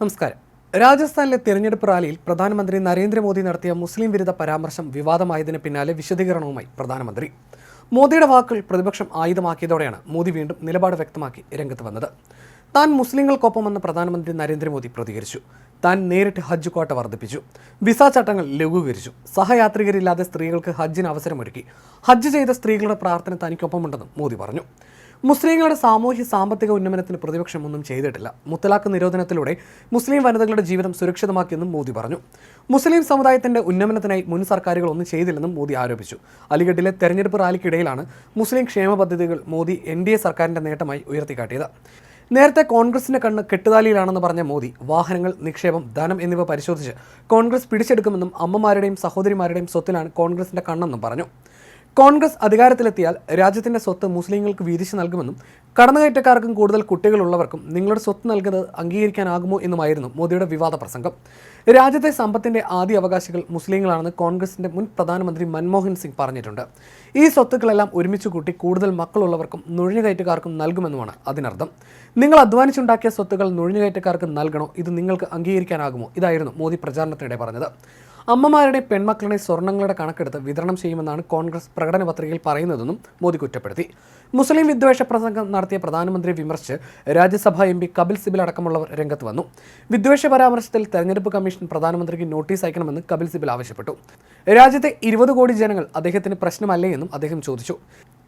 നമസ്കാരം. രാജസ്ഥാനിലെ തെരഞ്ഞെടുപ്പ് റാലിയിൽ പ്രധാനമന്ത്രി നരേന്ദ്രമോദി നടത്തിയ മുസ്ലിം വിരുദ്ധ പരാമർശം വിവാദമായതിന് പിന്നാലെ വിശദീകരണവുമായി പ്രധാനമന്ത്രി. മോദിയുടെ വാക്കുകൾ പ്രതിപക്ഷം ആയുധമാക്കിയതോടെയാണ് മോദി വീണ്ടും നിലപാട് വ്യക്തമാക്കി രംഗത്ത് വന്നത്. താൻ മുസ്ലിങ്ങൾക്കൊപ്പമെന്ന് പ്രധാനമന്ത്രി നരേന്ദ്രമോദി പ്രതികരിച്ചു. താൻ നേരിട്ട് ഹജ്ജ് കോട്ട വർദ്ധിപ്പിച്ചു. വിസ ചട്ടങ്ങൾ ലഘൂകരിച്ചു. സഹയാത്രികരില്ലാതെ സ്ത്രീകൾക്ക് ഹജ്ജിന് അവസരമൊരുക്കി. ഹജ്ജ് ചെയ്ത സ്ത്രീകളുടെ പ്രാർത്ഥന തനിക്കൊപ്പമുണ്ടെന്നും മോദി പറഞ്ഞു. മുസ്ലിങ്ങളുടെ സാമൂഹ്യ സാമ്പത്തിക ഉന്നമനത്തിന് പ്രതിപക്ഷം ഒന്നും ചെയ്തിട്ടില്ല. മുത്തലാഖ് നിരോധനത്തിലൂടെ മുസ്ലിം വനിതകളുടെ ജീവിതം സുരക്ഷിതമാക്കിയെന്നും മോദി പറഞ്ഞു. മുസ്ലിം സമുദായത്തിന്റെ ഉന്നമനത്തിനായി മുൻ സർക്കാരുകൾ ഒന്നും ചെയ്തില്ലെന്നും മോദി ആരോപിച്ചു. അലിഗഡിലെ തെരഞ്ഞെടുപ്പ് റാലിക്കിടയിലാണ് മുസ്ലിം ക്ഷേമ പദ്ധതികൾ മോദി എൻ ഡി എ സർക്കാരിന്റെ നേട്ടമായി ഉയർത്തിക്കാട്ടിയത്. നേരത്തെ കോൺഗ്രസിന്റെ കണ്ണ് കെട്ടുതാലിയിലാണെന്ന് പറഞ്ഞ മോദി വാഹനങ്ങൾ നിക്ഷേപം ധനം എന്നിവ പരിശോധിച്ച് കോൺഗ്രസ് പിടിച്ചെടുക്കുമെന്നും അമ്മമാരുടെയും സഹോദരിമാരുടെയും സ്വത്തിലാണ് കോൺഗ്രസിന്റെ കണ്ണെന്നും പറഞ്ഞു. കോൺഗ്രസ് അധികാരത്തിലെത്തിയാൽ രാജ്യത്തിന്റെ സ്വത്ത് മുസ്ലിങ്ങൾക്ക് വീതിച്ചു നൽകുമെന്നും കടന്നുകയറ്റക്കാർക്കും കൂടുതൽ കുട്ടികളുള്ളവർക്കും നിങ്ങളുടെ സ്വത്ത് നൽകുന്നത് അംഗീകരിക്കാനാകുമോ എന്നുമായിരുന്നു മോദിയുടെ വിവാദ പ്രസംഗം. രാജ്യത്തെ സമ്പത്തിന്റെ ആദ്യ അവകാശികൾ മുസ്ലിങ്ങളാണെന്ന് കോൺഗ്രസിന്റെ മുൻ പ്രധാനമന്ത്രി മൻമോഹൻ സിംഗ് പറഞ്ഞിട്ടുണ്ട്. ഈ സ്വത്തുക്കളെല്ലാം ഒരുമിച്ച് കൂട്ടി കൂടുതൽ മക്കളുള്ളവർക്കും നുഴഞ്ഞുകയറ്റക്കാർക്കും നൽകുമെന്നുമാണ് അതിനർത്ഥം. നിങ്ങൾ അധ്വാനിച്ചുണ്ടാക്കിയ സ്വത്തുക്കൾ നുഴഞ്ഞുകയറ്റക്കാർക്ക് നൽകണോ? ഇത് നിങ്ങൾക്ക് അംഗീകരിക്കാനാകുമോ? ഇതായിരുന്നു മോദി പ്രചാരണത്തിനിടെ പറഞ്ഞത്. അമ്മമാരുടെ പെൺമക്കളുടെ സ്വർണങ്ങളുടെ കണക്കെടുത്ത് വിതരണം ചെയ്യുമെന്നാണ് കോൺഗ്രസ് പ്രകടന പത്രികയിൽ പറയുന്നതെന്നും മോദി കുറ്റപ്പെടുത്തി. മുസ്ലിം വിദ്വേഷ പ്രസംഗം നടത്തിയ പ്രധാനമന്ത്രി വിമർശിച്ച് രാജ്യസഭാ എം പി കപിൽ സിബിൽ അടക്കമുള്ളവർ രംഗത്ത് വന്നു. വിദ്വേഷ പരാമർശത്തിൽ തെരഞ്ഞെടുപ്പ് കമ്മീഷൻ പ്രധാനമന്ത്രിക്ക് നോട്ടീസ് അയക്കണമെന്ന് കപിൽ സിബിൽ ആവശ്യപ്പെട്ടു. രാജ്യത്തെ ഇരുപത് കോടി ജനങ്ങൾ അദ്ദേഹത്തിന് പ്രശ്നമല്ലേ എന്നും അദ്ദേഹം ചോദിച്ചു.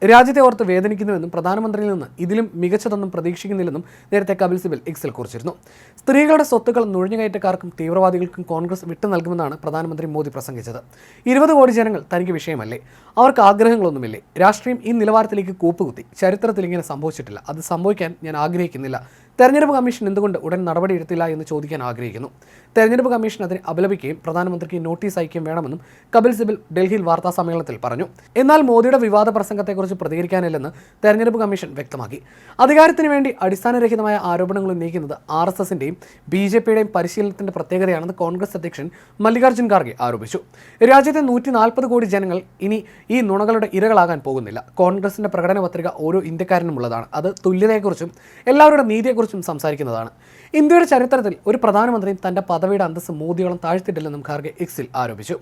രാജ്യത്തെ ഓർത്ത് വേദനിക്കുന്നുവെന്നും പ്രധാനമന്ത്രിയിൽ നിന്ന് ഇതിലും മികച്ചതൊന്നും പ്രതീക്ഷിക്കുന്നില്ലെന്നും നേരത്തെ കപിൽ സിബൽ എക്സിൽ കുറിച്ചിരുന്നു. സ്ത്രീകളുടെ സ്വത്തുക്കൾ നുഴഞ്ഞുകയറ്റക്കാർക്കും തീവ്രവാദികൾക്കും കോൺഗ്രസ് വിട്ടു നൽകുമെന്നാണ് പ്രധാനമന്ത്രി മോദി പ്രസംഗിച്ചത്. ഇരുപത് കോടി ജനങ്ങൾ തനിക്ക് വിഷയമല്ലേ? അവർക്ക് ആഗ്രഹങ്ങളൊന്നുമില്ലേ? രാഷ്ട്രീയം ഈ നിലവാരത്തിലേക്ക് കൂപ്പുകുത്തി ചരിത്രത്തിൽ ഇങ്ങനെ സംഭവിച്ചിട്ടില്ല. അത് സംഭവിക്കാൻ ഞാൻ ആഗ്രഹിക്കുന്നില്ല. തെരഞ്ഞെടുപ്പ് കമ്മീഷൻ എന്തുകൊണ്ട് ഉടൻ നടപടിയെടുത്തില്ല എന്ന് ചോദിക്കാൻ ആഗ്രഹിക്കുന്നു. തെരഞ്ഞെടുപ്പ് കമ്മീഷൻ അതിനെ അപലപിക്കുകയും പ്രധാനമന്ത്രിക്ക് നോട്ടീസ് അയക്കുകയും വേണമെന്നും കപിൽ സിബൽ ഡൽഹിയിൽ വാർത്താ സമ്മേളനത്തിൽ പറഞ്ഞു. എന്നാൽ മോദിയുടെ വിവാദ പ്രസംഗത്തെക്കുറിച്ച് പ്രതികരിക്കാനില്ലെന്ന് തെരഞ്ഞെടുപ്പ് കമ്മീഷൻ വ്യക്തമാക്കി. അധികാരത്തിന് വേണ്ടി അടിസ്ഥാനരഹിതമായ ആരോപണങ്ങൾ ഉന്നയിക്കുന്നത് ആർ എസ് എസിന്റെയും ബി ജെ പിയുടെയും പരിശീലനത്തിന്റെ പ്രത്യേകതയാണെന്ന് കോൺഗ്രസ് അധ്യക്ഷൻ മല്ലികാർജുൻ ഖാർഗെ ആരോപിച്ചു. രാജ്യത്തെ നൂറ്റി നാൽപ്പത് കോടി ജനങ്ങൾ ഇനി ഈ നുണകളുടെ ഇരകളാകാൻ പോകുന്നില്ല. കോൺഗ്രസിന്റെ പ്രകടന പത്രിക ഓരോ ഇന്ത്യക്കാരനും ഉള്ളതാണ് അത് തുല്യതയെക്കുറിച്ചും എല്ലാവരുടെ നീതിയെക്കുറിച്ചും സംസാരിക്കുന്നതാണ്. ഇന്ത്യയുടെ ചരിത്രത്തിൽ ഒരു പ്രധാനമന്ത്രിയും തന്റെ പദവിയുടെ അന്തസ്സ് മോദിയോളം താഴ്ത്തിയിട്ടില്ലെന്നും ഖാർഗെ എക്സിൽ ആരോപിച്ചു.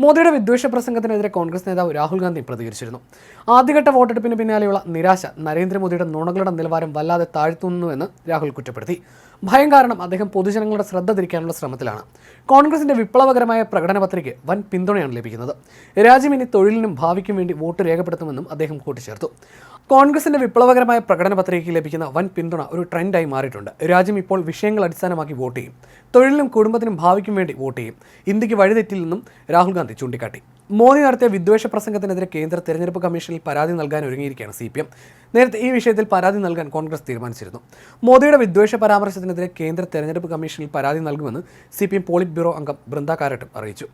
മോദിയുടെ വിദ്വേഷ പ്രസംഗത്തിനെതിരെ കോൺഗ്രസ് നേതാവ് രാഹുൽ ഗാന്ധി പ്രതികരിച്ചിരുന്നു. ആദ്യഘട്ട വോട്ടെടുപ്പിന് പിന്നാലെയുള്ള നിരാശ നരേന്ദ്രമോദിയുടെ നുണകളുടെ നിലവാരം വല്ലാതെ താഴ്ത്തുന്നുവെന്ന് രാഹുൽ കുറ്റപ്പെടുത്തി. ഭയം കാരണം അദ്ദേഹം പൊതുജനങ്ങളുടെ ശ്രദ്ധ തിരിക്കാനുള്ള ശ്രമത്തിലാണ്. കോൺഗ്രസിന്റെ വിപ്ലവകരമായ പ്രകടന പത്രിക വൻ പിന്തുണയാണ് ലഭിക്കുന്നത്. രാജ്യം ഇനി തൊഴിലിനും ഭാവിക്കും വേണ്ടി വോട്ട് രേഖപ്പെടുത്തുമെന്നും അദ്ദേഹം കൂട്ടിച്ചേർത്തു. കോൺഗ്രസിന്റെ വിപ്ലവകരമായ പ്രകടന പത്രികയ്ക്ക് ലഭിക്കുന്ന വൻ പിന്തുണ ഒരു ട്രെൻഡായി മാറിയിട്ടുണ്ട്. രാജ്യം ഇപ്പോൾ വിഷയങ്ങൾ അടിസ്ഥാനമാക്കി വോട്ട് ചെയ്യും. തൊഴിലിനും കുടുംബത്തിനും ഭാവിക്കും വേണ്ടി വോട്ട് ചെയ്യും. ഇന്ത്യയ്ക്ക് വഴിതെറ്റില്ലെന്നും രാഹുൽ ഗാന്ധി ചൂണ്ടിക്കാട്ടി. മോദി നടത്തിയ വിദ്വേഷ പ്രസംഗത്തിനെതിരെ കേന്ദ്ര തെരഞ്ഞെടുപ്പ് കമ്മീഷനിൽ പരാതി നൽകാൻ ഒരുങ്ങിയിരിക്കുകയാണ് സി പി എം. നേരത്തെ ഈ വിഷയത്തിൽ പരാതി നൽകാൻ കോൺഗ്രസ് തീരുമാനിച്ചിരുന്നു. മോദിയുടെ വിദ്വേഷ പരാമർശത്തിനെതിരെ കേന്ദ്ര തെരഞ്ഞെടുപ്പ് കമ്മീഷനിൽ പരാതി നൽകുമെന്ന് C P M polit bureau അംഗം ബൃന്ദ കാരട്ടും അറിയിച്ചു.